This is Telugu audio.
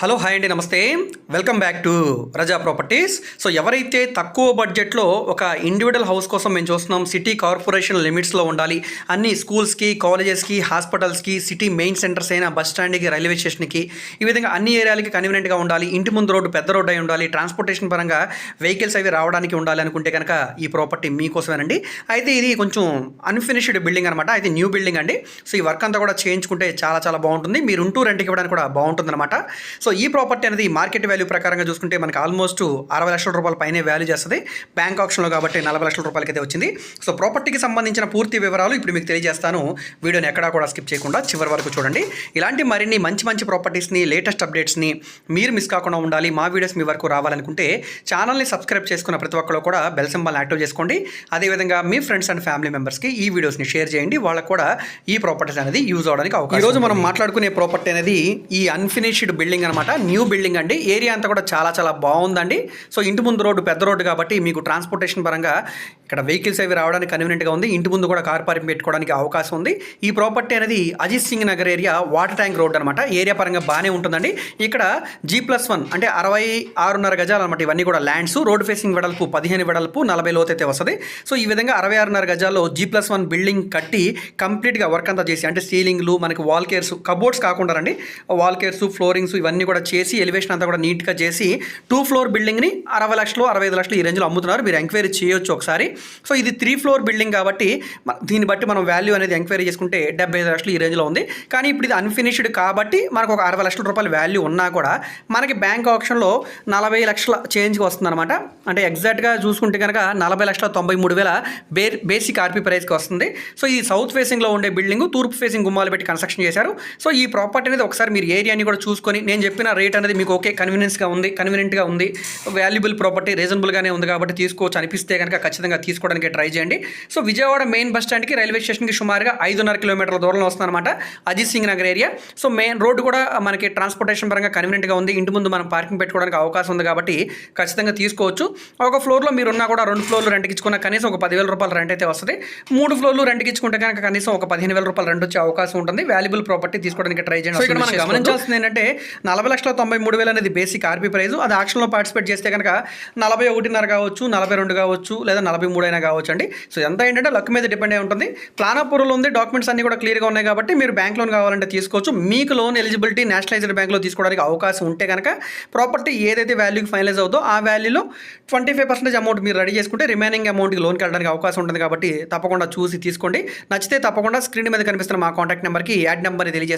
హలో హాయ్ అండి నమస్తే. Welcome back to Raza properties so ఎవరైతే తక్కువ బడ్జెట్లో ఒక ఇండివిజువల్ హౌస్ కోసం మేము చూస్తున్నాం సిటీ కార్పొరేషన్ లిమిట్స్లో ఉండాలి. అన్ని స్కూల్స్కి కాలేజెస్కి హాస్పిటల్స్కి సిటీ మెయిన్ సెంటర్స్ అయినా బస్ స్టాండ్కి రైల్వే స్టేషన్కి ఈ విధంగా అన్ని ఏరియాలకి కన్వీనియంట్గా ఉండాలి. ఇంటి ముందు రోడ్డు పెద్ద రోడ్డు అయి ఉండాలి. ట్రాన్స్పోర్టేషన్ పరంగా వెహికల్స్ అవి రావడానికి ఉండాలి అనుకుంటే కనుక ఈ ప్రాపర్టీ మీకోసమేనండి. అయితే ఇది కొంచెం అన్ఫినిష్డ్ బిల్డింగ్ అనమాట అయితే న్యూ బిల్డింగ్ అండి. సో ఈ వర్క్ అంతా కూడా చేయించుకుంటే చాలా చాలా బాగుంటుంది. మీరు ఉంటూ రెంట్కి ఇవ్వడానికి కూడా బాగుంటుంది అనమాట సో ఈ ప్రాపర్టీ అనేది మార్కెట్ వాల్యూ ప్రకారంగా చూసుకుంటే మనకి ఆల్మోస్ట్ అరవై లక్షల రూపాయల పైనే వాల్యూ చేస్తుంది. బ్యాంక్ ఆప్షన్లో కాబట్టి నలభై లక్షల రూపాయలకి అయితే వచ్చింది. సో ప్రాపర్టీకి సంబంధించిన పూర్తి వివరాలు ఇప్పుడు మీకు తెలియజేస్తాను. వీడియోని ఎక్కడా కూడా స్కిప్ చేయకుండా చివరి వరకు చూడండి. ఇలాంటి మరిన్ని మంచి మంచి ప్రాపర్టీస్ని లేటెస్ట్ అప్డేట్స్ని మీరు మిస్ కాకుండా ఉండాలి. మా వీడియోస్ మీ వరకు రావాలనుకుంటే ఛానల్ని సబ్స్క్రైబ్ చేసుకున్న ప్రతి ఒక్కరు కూడా బెల్ సింబల్ని యాక్టివ్ చేసుకోండి. అదేవిధంగా మీ ఫ్రెండ్స్ అండ్ ఫ్యామిలీ మెంబర్స్కి ఈ వీడియోస్ని షేర్ చేయండి. వాళ్ళకు కూడా ఈ ప్రాపర్టీస్ అనేది యూజ్ అవడానికి అవకాశం ఈరోజు మనం మాట్లాడుకునే ప్రాపర్టీ అనేది ఈ అన్ఫినిష్డ్ బిల్డింగ్ అనమాట న్యూ బిల్డింగ్ అండి. ఏరియా అంతా కూడా చాలా చాలా బాగుందండి. సో ఇంటి ముందు రోడ్డు పెద్ద రోడ్డు కాబట్టి మీకు ట్రాన్స్పోర్టేషన్ పరంగా ఇక్కడ వెహికల్స్ అవి రావడానికి కన్వీనియంట్గా ఉంది. ఇంటి ముందు కూడా కార్ పార్కింగ్ పెట్టుకోవడానికి అవకాశం ఉంది. ఈ ప్రాపర్టీ అనేది Ajit Singh Nagar area water tank road అనమాట ఏరియా పరంగా బాగానే ఉంటుందండి. ఇక్కడ జీ ప్లస్ వన్ అంటే అరవై ఆరున్నర గజాలు అనమాట ఇవన్నీ కూడా ల్యాండ్స్ రోడ్ ఫేసింగ్ వెడల్పు పదిహేను వెడల్పు నలభై లోతు అయితే వస్తుంది. సో ఈ విధంగా అరవై ఆరున్నర గజాల్లో జీ ప్లస్ వన్ బిల్డింగ్ కట్టి కంప్లీట్గా వర్క్ అంతా చేసి అంటే సీలింగ్లు మనకి వాల్ కేర్స్ కబోర్డ్స్ కాకుండా రండి. వాల్ కేర్స్ ఫ్లోరింగ్స్ ఇవన్నీ కూడా చేసి ఎలివేషన్ అంతా కూడా నీట్గా చేసి టూ ఫ్లోర్ బిల్డింగ్ని అరవై లక్షలు అరవై ఐదు లక్షలు ఈ రేంజ్లో అమ్ముతున్నారు. మీరు ఎంక్వైరీ చేయొచ్చు ఒకసారి. సో ఇది త్రీ ఫ్లోర్ బిల్డింగ్ కాబట్టి దీన్ని బట్టి మనం వాల్యూ అనేది ఎంక్వైరీ చేసుకుంటే డెబ్బై ఐదు లక్షలు ఈ రేంజ్లో ఉంది. కానీ ఇప్పుడు ఇది అన్ఫినిష్డ్ కాబట్టి మనకు ఒక అరవై లక్షల రూపాయల వాల్యూ ఉన్నా కూడా మనకి బ్యాంక్ ఆప్షన్లో నలభై లక్షల చేంజ్కి వస్తుంది అనమాట అంటే ఎగ్జాక్ట్గా చూసుకుంటే కనుక నలభై లక్షల తొంభై మూడు వేల బే బేసిక్ ఆర్పీ ప్రైస్కి వస్తుంది. సో ఇది సౌత్ ఫేసింగ్లో ఉండే బిల్డింగ్ తూర్పు ఫేసింగ్ గుమ్మాలు పెట్టి కన్స్ట్రక్షన్ చేశారు. సో ఈ ప్రాపర్టీ అనేది ఒకసారి మీరు ఏరియాని కూడా చూసుకొని నేను చెప్పిన రేట్ అనేది మీకు ఓకే కన్వీనియన్స్గా ఉంది కన్వీనియంట్గా ఉంది వాల్యుబుల్ ప్రాపర్టీ రీజనబుల్గానే ఉంది కాబట్టి తీసుకోవచ్చు అనిపిస్తే కనుక ఖచ్చితంగా తీసుకోవడానికి ట్రై చేయండి. సో విజయవాడ మెయిన్ బస్ స్టాండ్కి రైల్వే స్టేషన్కి సుమారుగా ఐదున్నర కిలోమీటర్ల దూరంలో వస్తుంది అనమాట Ajit Singh Nagar area. So main road కూడా మనకి ట్రాన్స్పోర్టేషన్ పరంగా కన్వీనియంట్గా ఉంది. ఇంటి ముందు మనం పార్కింగ్ పెట్టుకోవడానికి అవకాశం ఉంది కాబట్టి ఖచ్చితంగా తీసుకోవచ్చు. ఒక ఫ్లోర్లో మీరు ఉన్నా కూడా రెండు ఫ్లోర్లు రెంట్కి ఇచ్చుకున్న కనీసం ఒక పదివేల రూపాయల రెంట్ అయితే వస్తుంది. మూడు ఫ్లోర్లు రెంట్కి ఇచ్చుకుంటే కనుక కనీసం ఒక పదిహేను వేల రూపాయల రెంట్ వచ్చే అవకాశం ఉంటుంది. వాల్యుబుల్ ప్రాపర్టీ తీసుకోవడానికి ట్రై చేయండి. సో ఇక్కడ మనం గమనించాల్సింది ఏంటంటే నలభై లక్షల తొంభై మూడు వేలు అనేది బేసిక్ ఆర్పీ ప్రైస్ అది ఆక్షన్లో పార్టిసిపేట్ చేస్తే కనుక నలభై ఒకటిన్నర కావచ్చు నలభై రెండు కావచ్చు లేదా నలభై మూడైనా కావచ్చు అండి సో ఎంత ఏంటంటే లక్ మీద డిపెండ్ అయి ఉంటుంది. ప్లాన్ అప్రూవల్ ఉంది డాక్యుమెంట్స్ అన్ని కూడా క్లియర్గా ఉన్నాయి కాబట్టి మీరు బ్యాంక్ లోన్ కావాలంటే తీసుకోవచ్చు. మీకు లోన్ ఎలిజిబిలిటీ నేషనలైజ్డ్ బ్యాంక్లో తీసుకోవడానికి అవకాశం ఉంటే కనుక ప్రాపర్టీ ఏదైతే వాల్యూకి ఫైనలైజ్ అవుతుందో ఆ వాల్యూలో ట్వంటీ ఫైవ్ పర్సెంటేజ్ అమౌంట్ మీరు రెడీ చేసుకుంటే రిమైనింగ్ అమౌంట్కి లోన్కి వెళ్ళడానికి అవకాశం ఉంటుంది కాబట్టి తప్పకుండా చూసి తీసుకోండి. నచ్చితే తప్పకుండా స్క్రీన్ మీద కనిపిస్తున్న మా కాంటాక్ట్ నెంబర్కి యాడ్ నెంబర్ తెలియజేస్తాను.